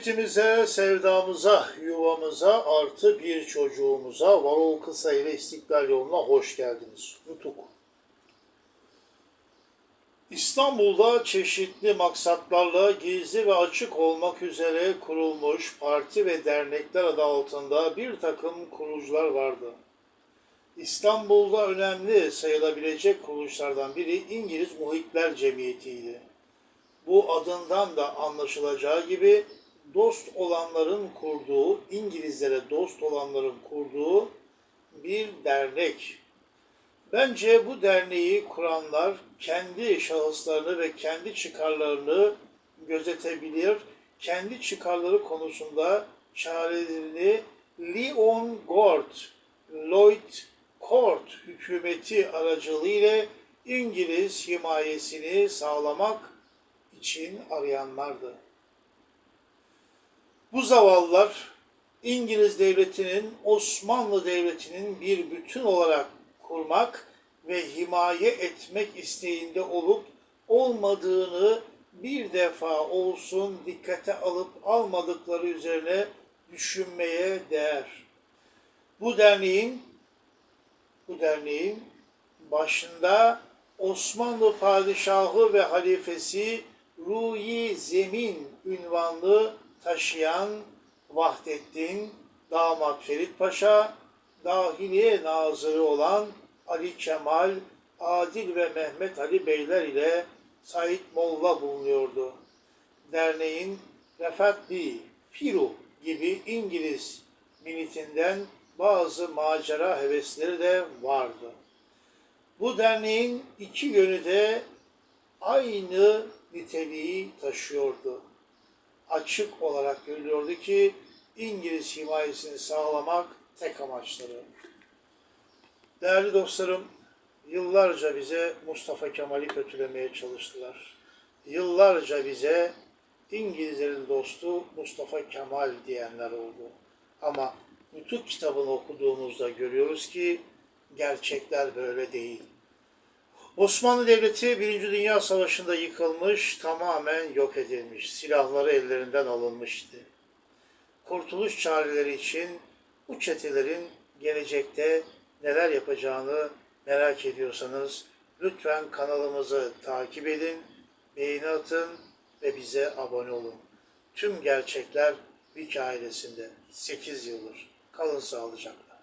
Milletimize, sevdamıza, yuvamıza artı bir çocuğumuza Varol Kısa ile İstiklal yoluna hoş geldiniz. Nutuk. İstanbul'da çeşitli maksatlarla gizli ve açık olmak üzere kurulmuş parti ve dernekler adı altında bir takım kuruluşlar vardı. İstanbul'da önemli sayılabilecek kuruluşlardan biri İngiliz Muhitler Cemiyeti'ydi. Bu adından da anlaşılacağı gibi dost olanların kurduğu, İngilizlere dost olanların kurduğu bir dernek. Bence bu derneği kuranlar kendi şahıslarını ve kendi çıkarlarını gözetebilir, kendi çıkarları konusunda çarelerini Leon Gord, Lloyd Court hükümeti aracılığıyla İngiliz himayesini sağlamak için arayanlardı. Bu zavallılar İngiliz devletinin Osmanlı devletinin bir bütün olarak kurmak ve himaye etmek isteğinde olup olmadığını bir defa olsun dikkate alıp almadıkları üzerine düşünmeye değer. Bu derneğin bu derneğin başında Osmanlı padişahı ve halifesi Ruhi Zemin ünvanlı taşıyan Vahdettin, damat Ferit Paşa, dahiliye nazırı olan Ali Kemal, Adil ve Mehmet Ali Beyler ile Said Molla bulunuyordu. Derneğin Refat B. Firu gibi İngiliz militinden bazı macera hevesleri de vardı. Bu derneğin iki yönü de aynı niteliği taşıyordu. Açık olarak görülüyordu ki İngiliz himayesini sağlamak tek amaçları. Değerli dostlarım, yıllarca bize Mustafa Kemal'i kötülemeye çalıştılar. Yıllarca bize İngilizlerin dostu Mustafa Kemal diyenler oldu. Ama Nutuk kitabını okuduğumuzda görüyoruz ki gerçekler böyle değil. Osmanlı Devleti Birinci Dünya Savaşı'nda yıkılmış, tamamen yok edilmiş, silahları ellerinden alınmıştı. Kurtuluş çareleri için bu çetelerin gelecekte neler yapacağını merak ediyorsanız lütfen kanalımızı takip edin, beğeni atın ve bize abone olun. Tüm gerçekler Wiki ailesinde 8 yıldır. Kalın sağlıcakla.